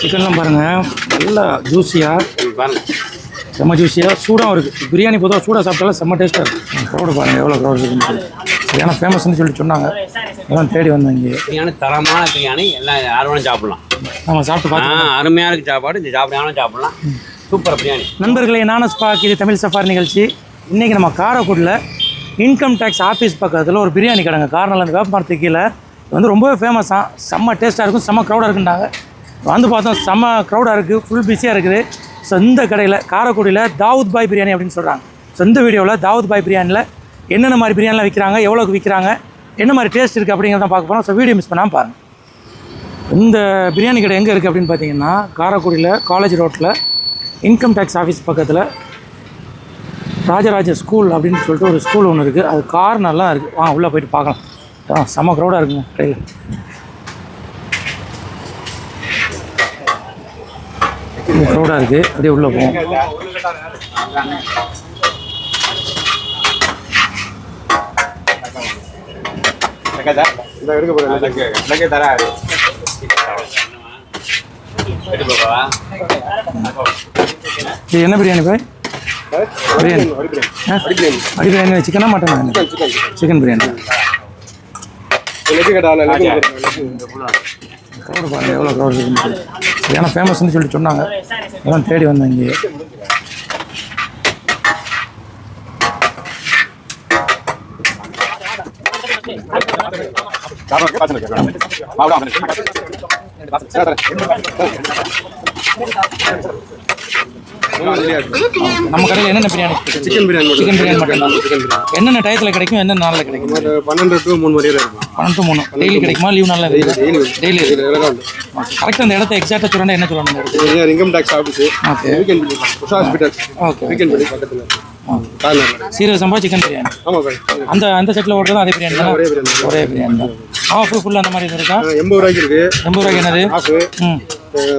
சிக்கன்லாம் பாருங்கள் நல்லா ஜூஸியாக செம்ம ஜூஸியாக சூடாகவும் இருக்குது பிரியாணி பொதுவாக சூடாக சாப்பிட்டாலும் செம்ம டேஸ்ட்டாக இருக்குது க்ரௌடு பாருங்கள் எவ்வளோ க்ரௌட் இருக்குன்னு சரியான ஃபேமஸ்னு சொல்லி சொன்னாங்க. எல்லாம் தேடி வந்தோம் இங்கே. பிரியாணி தரமான பிரியாணி எல்லாம் யாரும் சாப்பிடலாம். நம்ம சாப்பிட்டு ஆ பார்த்தோம் அருமையாக இருக்கு சாப்பாடு. இந்த சாப்பிடாமலும் சாப்பிடலாம். சூப்பர் பிரியாணி. நண்பர்களே நானஸ் பாக் இது தமிழ் சஃபார் நிகழ்ச்சி. இன்றைக்கி நம்ம காரைக்குடியில் இன்கம் டேக்ஸ் ஆஃபீஸ் பக்கத்தில் ஒரு பிரியாணி கடைங்க. காரணம் அந்த வேப்பமரத்துக்கு கீழே. இது வந்து ரொம்பவே ஃபேமஸாக செம்ம டேஸ்ட்டாக இருக்கும் செம்ம க்ரௌடாக இருக்குன்றாங்க. வந்து பார்த்தோம் செம்ம க்ரௌடாக இருக்குது ஃபுல் பிஸியாக இருக்குது. ஸோ இந்த கடையில் காரைக்குடியில் தாவூத் பாய் பிரியாணி அப்படின்னு சொல்கிறாங்க ஸோ இந்த வீடியோவில் தாவூத் பாய் பிரியாணியில் என்னென்ன மாதிரி பிரியாணிலாம் விற்கிறாங்க எவ்வளோக்கு விற்கிறாங்க என்ன மாதிரி டேஸ்ட் இருக்குது அப்படிங்கிறத பார்க்க போகிறோம் ஸோ வீடியோ மிஸ் பண்ணாமல் பாருங்கள் இந்த பிரியாணி கடை எங்கே இருக்குது அப்படின்னு பார்த்தீங்கன்னா காரைக்குடியில் காலேஜ் ரோட்டில் இன்கம் டேக்ஸ் ஆஃபீஸ் பக்கத்தில் ராஜராஜ ஸ்கூல் அப்படின்னு சொல்லிட்டு ஒரு ஸ்கூல் ஒன்று இருக்குது அது கார்னர்லாம் இருக்குது ஆ உள்ளே போயிட்டு பார்க்கலாம். ஆ செம்ம க்ரௌடாக இருக்குங்க கடையில். க்ரௌடாக இருக்குது அப்படியே உள்ளே போவோம். இது என்ன பிரியாணி பாய்? பிரியாணி அடி பிரியாணி சிக்கனா மட்டனா சிக்கன் பிரியாணி கவர் பாருங்க எவ்வளோ கவர் இருக்குன்னு ஏன்னா ஃபேமஸ்ன்னு சொல்லி சொன்னாங்க. எல்லாம் தேடி வந்தேன் இங்கே நம்ம கடையில் என்னென்ன பிரியாணி? சிக்கன் பிரியாணி சிக்கன் பிரியாணி மட்டும். என்னென்ன டயத்தில் கிடைக்கும் என்னென்ன நாளில் கிடைக்கும்? ஒரு பன்னெண்டு டு மூணு மணி வரை இருக்கும். பன்னெண்டு மூணு. டெய்லி கிடைக்குமா? லீவ் நாளில் டெய்லி டெய்லி கரெக்டாக அந்த இடத்த எக்ஸாக்டாக சொல்லணும் என்ன சொல்லணும் income tax office okay weekend பில்லி ஹாஸ்பிட்டல் ஓகே வீக்கெண்ட் பில்லி பக்கத்தில். கார்னர் சீரக சம்பா சிக்கன் பிரியாணி. அந்த அந்த செட்டில் ஓடுறதும் அதே பிரியாணி தான்? ஒரே பிரியாணி தான். ஆஃப் ஃபுல் அந்த மாதிரி இருக்கா? எண்பது ரூபாய்க்கு இருக்கு. எண்பது ரூபாய்க்கு என்னது? ஆஃப் ம்.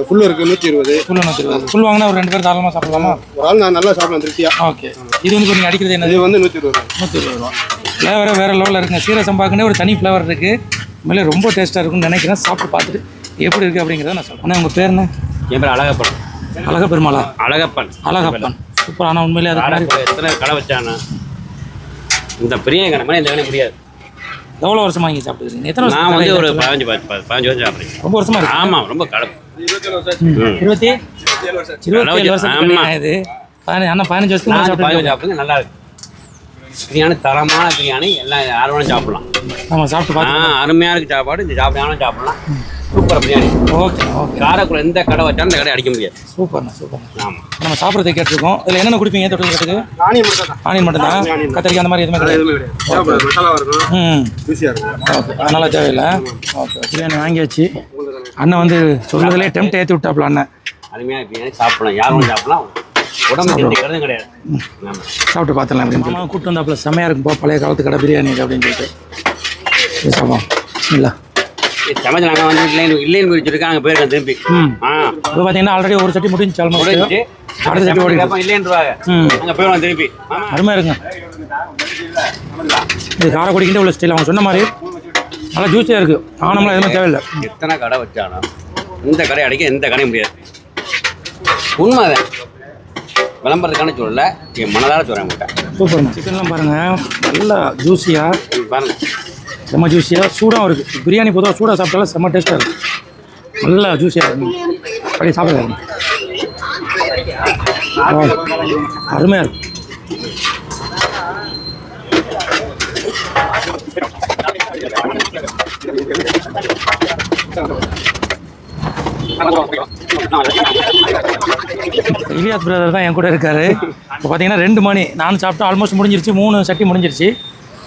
ஃபுல்லு இருக்கு நூற்றி இருபது. ஃபுல் நூற்றி இருபது. ஃபுல் வாங்கினா ஒரு ரெண்டு பேர் தாராளமாக சாப்பிடலாமா? ஒரு ஆள் நான் நல்லா சாப்பிடலாம் திருப்தியா? ஓகே. இது வந்து நீங்கள் அடிக்கிறது என்னது? இது வந்து நூற்றி இருபது ரூபாய் நூற்றி இருபது ரூபா. ஃப்ளேவரே வேறு லெவலில் இருக்குங்க. சீரக சம்பாக்குன்னே ஒரு தனி ஃப்ளேவர் இருக்குது உண்மையிலே ரொம்ப டேஸ்ட்டாக இருக்கும்னு நினைக்கிறேன். சாப்பிட்டு பார்த்துட்டு எப்படி இருக்குது அப்படிங்கிறத நான் சொல்கிறேன் உங்கள் பேர் என்ன? என் பேர் அழகப்பன். அழக பெருமாளா அழகப்பன். அழகப்பன். சூப்பர். ஆனால் உண்மையிலே அது கடை வச்சானா இந்த பிரியாணி கடை மாதிரி இந்த கடை முடியாது. எவ்வளோ வருஷமா இங்கே சாப்பிட்டுருக்கீங்க எத்தனை வருஷம் நான் வந்து ஒரு பதினஞ்சு பதினஞ்சு வருஷம் சாப்பிட்றேன் ரொம்ப வருஷமா இருக்கு? ஆமாம் ரொம்ப கடை இருபத்தி இருபத்தி ஏழு வருஷம் ஆமா. இது பதினஞ்சு அண்ணா பதினஞ்சு சாப்பிட்டு சாப்பிடுங்க நல்லா இருக்கு. பிரியாணி தரமான பிரியாணி எல்லாம் யாரும் சாப்பிடலாம். நம்ம சாப்பிட்டு ஆ அருமையாக இருக்கு சாப்பாடு. இந்த சாப்பிடாமலும் சாப்பிடலாம். சூப்பர் பிரியாணி. Okay okay. காரைக்குள்ள எந்த கடை வச்சாலும் இந்த கடை அடிக்க முடியாது. சூப்பர்ண்ணா சூப்பர் ஆமாம் நம்ம சாப்பிட்றதை கேட்டிருக்கோம். இதில் என்னென்ன குடிப்பீங்க தொட்டுக்கிறதுக்கு ஆனியன் மட்டும் தான் ஆனியன் கத்திரிக்காய் அந்த மாதிரி எதுவுமே கிடையாது? எதுவுமே கிடையாது. தேவைப்படாது மசாலா இருக்கும் ம். ஈஸியாக இருக்கும். ஓகே. அதனால தேவையில்லை. ஓகே. பிரியாணி வாங்கியாச்சு. அண்ணன் வந்து சொல்றதுலேயே டெம்ட் ஏற்றி விட்டாப்புல அண்ணன். அருமையாக பிரியாணி சாப்பிடலாம். யாரும் சாப்பிடலாம்? உடம்பு கிடையாது. சாப்பிட்டு பார்த்துலாம் கூப்பிட்டு வந்தாப்புல செம்மையாக இருக்குப்பா பழைய காலத்து கடை பிரியாணி அப்படின்னு சொல்லிட்டு சரி, சாப்பிடுவோம். இல்லை சமைச்சு நாங்கள் வந்து இல்லைன்னு இல்லைன்னு வச்சுருக்காங்க அங்கே போயிருக்கேன் திரும்பி. ம். ஆ. இப்போ பார்த்தீங்கன்னா ஆல்ரெடி ஒரு சட்டி முடிஞ்சு ஆல்மோஸ்ட். அடுத்த சட்டி ஓடி ம். அங்கே போயிடுவோம் திருப்பி ஆமா. அருமையாக இருக்குங்க இது காரைக்குடிக்கிட்ட உள்ள ஸ்டைல் அவங்க சொன்ன மாதிரி நல்லா ஜூஸியாக இருக்குது ஆனம்லாம் எதுவுமே தேவையில்லை. எத்தனை கடை வச்சாலும் இந்த கடை அடைக்க எந்த கடையும் முடியாது. உண்மைதான் விளம்பரத்துக்கான சொல்லல. என் மனதார சொல்கிறேன் சூப்பர்ண்ணா சிக்கன்லாம் பாருங்கள் நல்லா ஜூஸியாக பாருங்க. செம்ம ஜூஸியாக சூடாகவும் இருக்குது பிரியாணி பொதுவாக சூடாக சாப்பிட்டாலும் செம்ம டேஸ்ட்டாக இருக்கும் நல்லா ஜூஸியாக இருக்கும் அப்படியே சாப்பிட அருமையாக இருக்கும் இலியாஸ் பிரதர் தான் என் கூட இருக்காரு. இப்போ பார்த்தீங்கன்னா ரெண்டு மணி. நானும் சாப்பிட்டா ஆல்மோஸ்ட் முடிஞ்சிருச்சு மூணு சட்டி முடிஞ்சிருச்சு.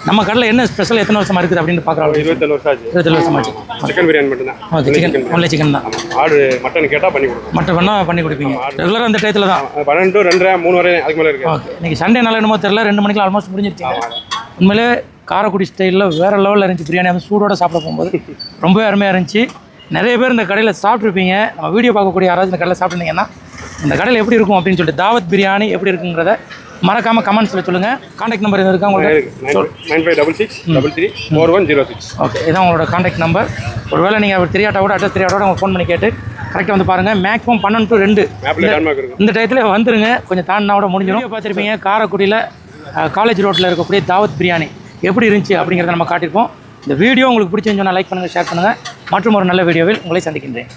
நம்ம கடையில் என்ன ஸ்பெஷல் எத்தனை வருஷமா இருக்குது அப்படின்னு பார்க்குறோம் இருபத்தேழு வருஷம் ஆச்சு. இருபத்தேழு வருஷமாச்சு சிக்கன் பிரியாணி மட்டும்தான். ஓகே சிக்கன் ஒன்லி சிக்கன் தான். ஆடு மட்டன் கேட்டால் பண்ணி கொடுக்கும் மற்ற வேணால் பண்ணி கொடுப்பீங்க. ரெகுலராக அந்த டயத்தில் தான்? பன்னெண்டு ரெண்டரை மூணு வரை அதுக்கு மேலே இருக்கு. ஓகே. இன்னைக்கு சண்டே நாள் என்னமோ தெரியல ரெண்டு மணிக்கு ஆல்மோஸ்ட் முடிஞ்சிருச்சு. உண்மையிலே காரைக்குடி ஸ்டைலில் வேறு லெவலில் இருந்துச்சு பிரியாணி. வந்து சூடோட சாப்பிட போகும்போது. ரொம்பவே அருமையாக இருந்துச்சு. நிறைய பேர் இந்த கடையில் சாப்பிட்ருப்பீங்க நம்ம வீடியோ பார்க்கக்கூடிய யாராவது இந்த கடையில் சாப்பிட்டுருந்தீங்கன்னா இந்த கடையில் எப்படி இருக்கும் அப்படின்னு சொல்லிட்டு தாவத் பிரியாணி எப்படி இருக்குங்கிறத மறக்காமல் கமெண்ட்ஸில் சொல்லுங்கள் காண்டாக்ட் நம்பர் எதுவும் இருக்கா உங்களுக்கு? Nine five double six double three four one zero six okay இதான் உங்களோட காண்டாக்ட் நம்பர் ஒருவேளை நீங்கள் அவர் தெரியாட்டா கூட அட்ரஸ் தெரியாட்டா கூட அவங்க ஃபோன் பண்ணி கேட்டு கரெக்டாக வந்து பாருங்கள் மேக்ஸிமம் பன்னெண்டு டு ரெண்டு. இந்த டயத்தில் வந்துருங்க. கொஞ்சம் தாண்டினா கூட முடிஞ்சிடும் பார்த்துருப்பீங்க. காரைக்குடியில் காலேஜ் ரோட்டில் இருக்கக்கூடிய தாவத் பிரியாணி. எப்படி இருந்துச்சு அப்படிங்கிறத நம்ம காட்டியிருப்போம். இந்த வீடியோ உங்களுக்கு பிடிச்சிருந்துச்சுன்னா லைக் பண்ணுங்கள் ஷேர் பண்ணுங்கள் மற்றும் ஒரு நல்ல வீடியோவில் உங்களை சந்திக்கின்றேன்.